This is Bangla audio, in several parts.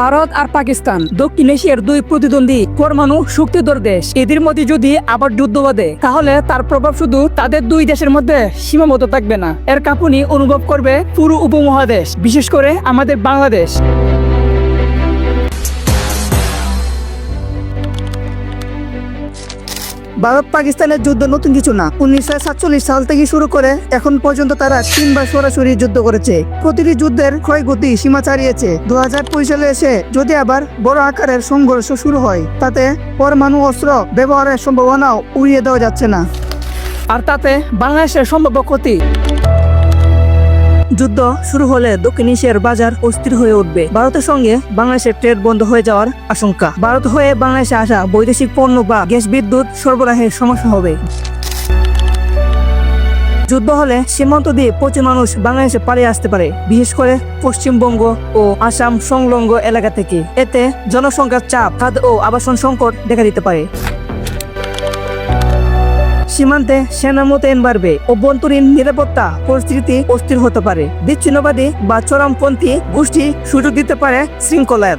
ভারত আর পাকিস্তান, দক্ষিণ এশিয়ার দুই প্রতিদ্বন্দ্বী পরমাণু শক্তিধর দেশ। এদের মধ্যে যদি আবার যুদ্ধ বাঁধে, তাহলে তার প্রভাব শুধু তাদের দুই দেশের মধ্যে সীমাবদ্ধ থাকবে না। এর কাঁপুনি অনুভব করবে পুরো উপমহাদেশ, বিশেষ করে আমাদের বাংলাদেশ। ভারত পাকিস্তানের যুদ্ধ নতুন কিছু না। উনিশশো সাতচল্লিশ সাল থেকে শুরু করে এখন পর্যন্ত তারা তিনবার সরাসরি যুদ্ধ করেছে। প্রতিটি যুদ্ধের ক্ষয়গতি সীমা ছাড়িয়েছে। দু হাজার কুড়ি সালে এসে যদি আবার বড় আকারের সংঘর্ষ শুরু হয়, তাতে পরমাণু অস্ত্র ব্যবহারের সম্ভাবনাও উড়িয়ে দেওয়া যাচ্ছে না। আর তাতে বাংলাদেশের সম্ভাব্য ক্ষতি যুদ্ধ শুরু হলে দক্ষিণ এশিয়ার বাজার অস্থির হয়ে উঠবে। ভারতের সঙ্গে বাংলাদেশের ট্রেড বন্ধ হয়ে যাওয়ার আশঙ্কা। ভারত হয়ে বাংলাদেশে আসা বৈদেশিক পণ্য বা গ্যাস বিদ্যুৎ সরবরাহের সমস্যা হবে। যুদ্ধ হলে সীমান্ত দিয়ে প্রচুর মানুষ বাংলাদেশে পালিয়ে আসতে পারে, বিশেষ করে পশ্চিমবঙ্গ ও আসাম সংলগ্ন এলাকা থেকে। এতে জনসংখ্যার চাপ, খাদ্য ও আবাসন সংকট দেখা দিতে পারে। সীমান্তে সেনা মোতায়েন বাড়বে অভ্যন্তরীণ নিরাপত্তা পরিস্থিতি অস্থির হতে পারে। বিচ্ছিন্নবাদী বা চরমপন্থী গোষ্ঠী সুযোগ দিতে পারে শৃঙ্খলার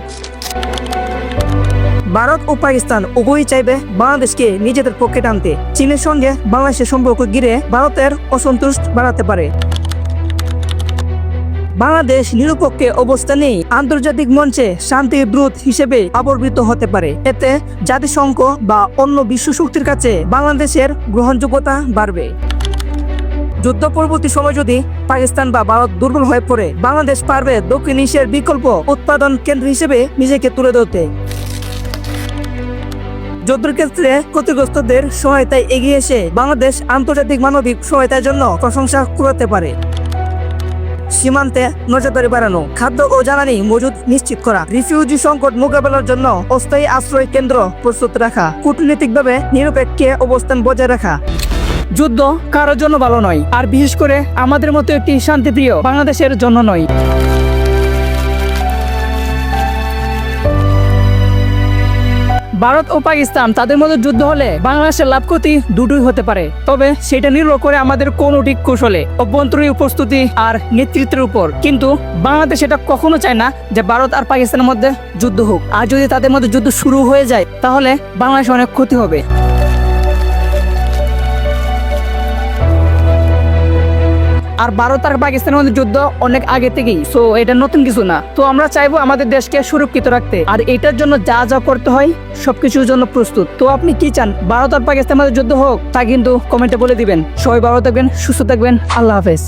ভারত ও পাকিস্তান উভয়ই চাইবে বাংলাদেশকে নিজেদের পক্ষে টানতে। চীনের সঙ্গে বাংলাদেশের সম্পর্ক ঘিরে ভারতের অসন্তুষ্ট বাড়াতে পারে। বাংলাদেশ নিরপেক্ষে অবস্থানেই আন্তর্জাতিক মঞ্চে শান্তির দ্রুত হিসেবে আবর্তিত হতে পারে। এতে জাতিসংঘ বা অন্য বিশ্ব শক্তির কাছে বাংলাদেশের গ্রহণযোগ্যতা বাড়বে। যুদ্ধ পরবর্তী সময় যদি পাকিস্তান বা ভারত দুর্বল হয়ে পড়ে, বাংলাদেশ পারবে দক্ষিণ এশিয়ার বিকল্প উৎপাদন কেন্দ্র হিসেবে নিজেকে তুলে ধরতে। যুদ্ধের ক্ষেত্রে ক্ষতিগ্রস্তদের সহায়তায় এগিয়ে এসে বাংলাদেশ আন্তর্জাতিক মানবিক সহায়তার জন্য প্রশংসা করতে পারে। সীমান্তে নজরদারি বাড়ানো, খাদ্য ও জ্বালানি মজুদ নিশ্চিত করা, রিফিউজি সংকট মোকাবেলার জন্য অস্থায়ী আশ্রয় কেন্দ্র প্রস্তুত রাখা, কূটনৈতিকভাবে নিরপেক্ষে অবস্থান বজায় রাখা। যুদ্ধ কারোর জন্য ভালো নয়, আর বিশেষ করে আমাদের মতো একটি শান্তিপ্রিয় বাংলাদেশের জন্য নয়। ভারত ও পাকিস্তান তাদের মধ্যে যুদ্ধ হলে বাংলাদেশের লাভ ক্ষতি দুটোই হতে পারে। তবে সেটা নির্ভর করে আমাদের কৌনটিক কৌশলে অভ্যন্তরীণ উপস্থিতি আর নেতৃত্বের উপর। কিন্তু বাংলাদেশ এটা কখনো চায় না যে ভারত আর পাকিস্তানের মধ্যে যুদ্ধ হোক। আর যদি তাদের মধ্যে যুদ্ধ শুরু হয়ে যায়, তাহলে বাংলাদেশ অনেক ক্ষতি হবে। আর ভারত আর পাকিস্তানের মধ্যে যুদ্ধ অনেক আগে থেকেই সো এটা নতুন কিছু না। তো আমরা চাইব আমাদের দেশকে সুরক্ষিত রাখতে, আর এটার জন্য যা যা করতে হয়, সবকিছুর জন্য প্রস্তুত। তো আপনি কি চান? ভারত আর পাকিস্তানের মধ্যে যুদ্ধ হোক, তা কিন্তু কমেন্টে বলে দিবেন। সবাই ভালো থাকবেন, সুস্থ থাকবেন, আল্লাহ হাফেজ।